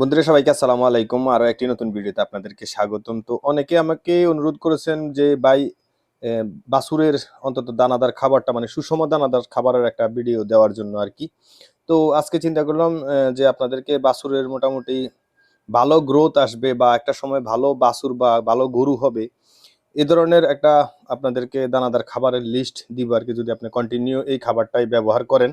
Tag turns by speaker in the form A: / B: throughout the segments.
A: বন্ধুরা সবাইকে আসসালামু আলাইকুম। আরও একটি নতুন ভিডিওতে আপনাদেরকে স্বাগতম। তো অনেকে আমাকে অনুরোধ করেছেন যে ভাই আহ, বাছুরের অন্তত দানাদার খাবারটা মানে সুষম দানাদার খাবারের একটা ভিডিও দেওয়ার জন্য আর কি। তো আজকে চিন্তা করলাম যে আপনাদেরকে বাছুরের মোটামুটি ভালো গ্রোথ আসবে বা একটা সময় ভালো বাছুর বা ভালো গরু হবে এ ধরনের একটা আপনাদেরকে দানাদার খাবারের লিস্ট দিব আর কি যদি আপনি কন্টিনিউ এই খাবারটাই ব্যবহার করেন।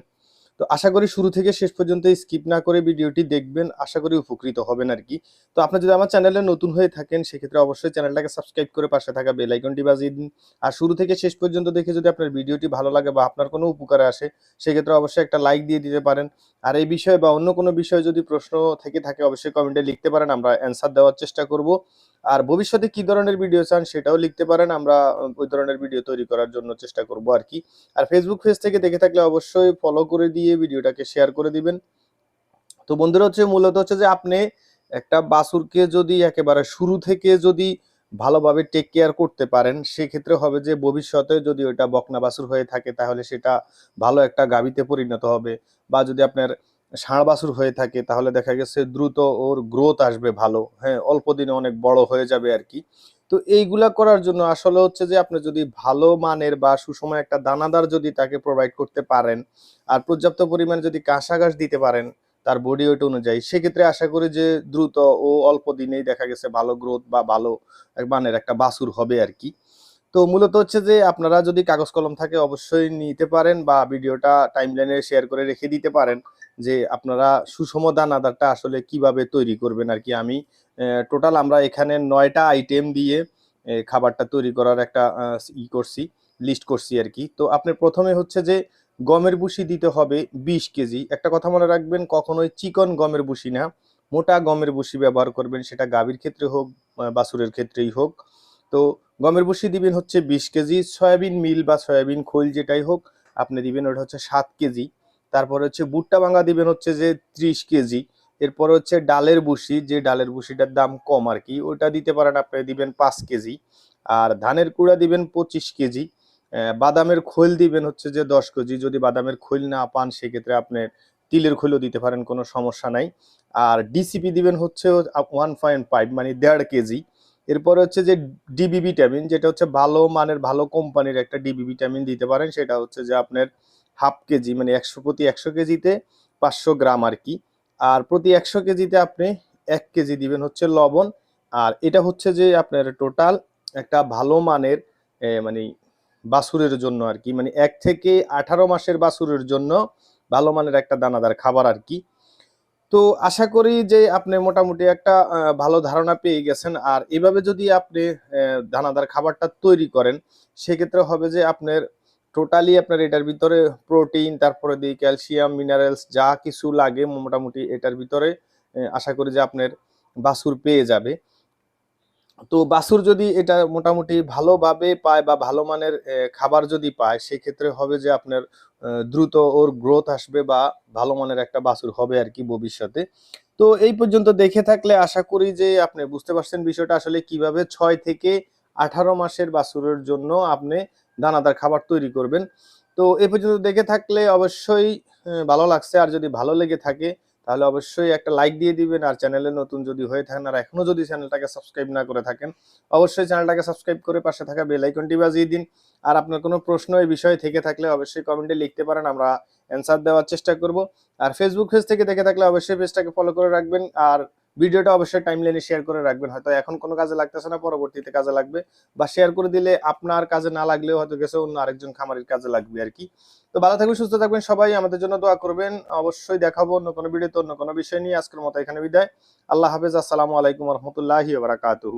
A: তো আশা করি শুরু থেকে শেষ পর্যন্ত স্কিপ না করে ভিডিওটি দেখবেন, আশা করি উপকৃত হবেন আর কি। তো আপনি যদি আমার চ্যানেলে নতুন হয়ে থাকেন, সেক্ষেত্রে অবশ্যই চ্যানেলটাকে সাবস্ক্রাইব করে পাশে থাকা বেল আইকনটি বাজিয়ে দিন। আর শুরু থেকে শেষ পর্যন্ত দেখে যদি আপনার ভিডিওটি ভালো লাগে বা আপনার কোনো উপকারে আসে, সেক্ষেত্রে অবশ্যই একটা লাইক দিয়ে দিতে পারেন। আর এই বিষয়ে বা অন্য কোনো বিষয়ে যদি প্রশ্ন থেকে থাকে, অবশ্যই কমেন্টে লিখতে পারেন, আমরা অ্যান্সার দেওয়ার চেষ্টা করব। আর ভবিষ্যতে কি ধরনের ভিডিও চান সেটাও লিখতে পারেন, আমরা ওই ধরনের ভিডিও তৈরি করার জন্য চেষ্টা করব আর কি। আর ফেসবুক পেজ থেকে দেখে থাকলে অবশ্যই ফলো করে দিয়ে ভিডিওটাকে শেয়ার করে দিবেন। তো বন্ধুরা হচ্ছে, মূলত হচ্ছে যে আপনি একটা বাছুরকে যদি একেবারে শুরু থেকে যদি ভালোভাবে টেক কেয়ার করতে পারেন, সেক্ষেত্রে হবে যে ভবিষ্যতে যদি ওইটা বকনা বাছুর হয়ে থাকে, তাহলে সেটা ভালো একটা গাভীতে পরিণত হবে। বা যদি আপনার ষাঁড় বাছুর হয়ে থাকে, তাহলে দেখা গেছে দ্রুত ওর গ্রোথ আসবে ভালো হ্যাঁ অল্প দিনে অনেক বড় হয়ে যাবে আর কি। তো এইগুলা করার জন্য আসলে হচ্ছে যে আপনি যদি ভালো মানের বা সুসময় একটা দানাদার যদি তাকে প্রোভাইড করতে পারেন, আর পর্যাপ্ত পরিমাণে যদি কাঁসা ঘাস দিতে পারেন তার বডি ওয়েট অনুযায়ী, সেক্ষেত্রে আশা করি যে দ্রুত ও অল্প দিনেই দেখা গেছে ভালো গ্রোথ বা ভালো মানের একটা বাছুর হবে আর কি। তো মূলত হচ্ছে যে আপনারা যদি কাগজ কলম থাকে অবশ্যই নিতে পারেন বা ভিডিওটা টাইমলাইনে শেয়ার করে রেখে দিতে পারেন। যে আপনারা সুষম দানাদারটা আসলে কীভাবে তৈরি করবেন আর কি? আমি টোটাল আমরা এখানে নয়টা আইটেম দিয়ে খাবারটা তৈরি করার একটা ই করছি লিস্ট করছি আর কি। তো আপনি প্রথমে হচ্ছে যে গমের ভুসি দিতে হবে বিশ কেজি। একটা কথা মনে রাখবেন কখনোই চিকন গমের ভুসি না। মোটা গমের ভুসি ব্যবহার করবেন সেটা গাভীর ক্ষেত্রে হোক আহ, বাছুরের ক্ষেত্রেই হোক। তো গমের ভুসি দিবেন হচ্ছে বিশ কেজি। সয়াবিন মিল বা সয়াবিন খোল যেটাই হোক আপনি দিবেন ওটা হচ্ছে সাত কেজি। তারপর হচ্ছে ভুট্টা ভাঙা দিবেন হচ্ছে যে ত্রিশ কেজি। এরপর হচ্ছে ডালের বুসি যে ডালের বুসিটার দাম কম আর কি ওটা দিতে পারেন আপনি, দিবেন পাঁচ কেজি। আর ধানের কুড়া দিবেন পঁচিশ কেজি। বাদামের খোল দিবেন হচ্ছে যে দশ কেজি। যদি বাদামের খোল না পান, সেক্ষেত্রে আপনি তিলের খোলও দিতে পারেন, কোনো সমস্যা নাই। আর ডিসিপি দিবেন হচ্ছে ওয়ান পয়েন্ট ফাইভ মানে দেড় কেজি। এরপরে হচ্ছে যে ডিবি ভিটামিন যেটা হচ্ছে ভালো মানের, ভালো কোম্পানির একটা ডিবি ভিটামিন দিতে পারেন। সেটা হচ্ছে যে আপনার হাফ কেজি মানে একশো প্রতি একশো কেজিতে পাঁচশো গ্রাম আর কি। আর প্রতি একশো কেজিতে আপনি এক কেজি দিবেন হচ্ছে লবণ। আর এটা হচ্ছে যে আপনার টোটাল একটা ভালো মানের মানে বাছুরের জন্য আর কি। মানে এক থেকে আঠারো মাসের বাছুরের জন্য ভালো মানের একটা দানাদার খাবার আর কি। তো আশা করি যে আপনি মোটামুটি একটা ভালো ধারণা পেয়ে গেছেন। আর এভাবে যদি আপনি দানাদার খাবারটা তৈরি করেন, সেক্ষেত্রে হবে যে আপনার টোটালি আপনার এটার ভিতরে প্রোটিন তারপরে দিয়ে ক্যালসিয়াম মিনারেলস যা কিছু লাগে মোটামুটি এটার ভিতরে আশা করি যে আপনার বাছুর পেয়ে যাবে। তো বাছুর যদি এটা মোটামুটি ভালোভাবে পায় বা ভালো মানের খাবার যদি পায়, সেক্ষেত্রে হবে যে আপনার দ্রুত ওর গ্রোথ আসবে বা ভালো মানের একটা বাছুর হবে আর কি ভবিষ্যতে। তো এই পর্যন্ত দেখে থাকলে আশা করি যে আপনি বুঝতে পারছেন বিষয়টা আসলে কীভাবে, ছয় থেকে আঠারো মাসের বাছুরের জন্য আপনি দানাদার খাবার তৈরি করবেন। তো এ পর্যন্ত দেখে থাকলে অবশ্যই ভালো লাগছে। আর যদি ভালো লেগে থাকে, তাহলে অবশ্যই একটা লাইক দিয়ে দিবেন। আর চ্যানেলে নতুন যদি হয়ে থাকেন, আর এখনও যদি চ্যানেলটাকে সাবস্ক্রাইব না করে থাকেন, অবশ্যই চ্যানেলটাকে সাবস্ক্রাইব করে পাশে থাকা বেল আইকনটি বাজিয়ে দিন। আর আপনার কোনো প্রশ্ন এই বিষয়ে থেকে থাকলে অবশ্যই কমেন্টে লিখতে পারেন, আমরা অ্যান্সার দেওয়ার চেষ্টা করব। আর ফেসবুক পেজ থেকে দেখে থাকলে অবশ্যই পেজটাকে ফলো করে রাখবেন। আর ভিডিওটা অবশ্যই টাইম লাইনে শেয়ার করে রাখবেন। হয়তো এখন কোনো কাজে লাগতেছে না, পরবর্তীতে কাজে লাগবে। বা শেয়ার করে দিলে আপনার কাজে না লাগলেও হয়তো গেছে অন্য আরেকজন খামারের কাজে লাগবে আর কি। তো ভালো থাকবেন, সুস্থ থাকবেন সবাই। আমাদের জন্য দোয়া করবেন। অবশ্যই দেখাবো অন্য কোনো ভিডিওতে অন্য কোনো বিষয় নিয়ে। আজকের মতো এখানে বিদায়। আল্লাহ হাফেজ। আসসালামু আলাইকুম রহমতুল্লাহি বারাকাতুহু।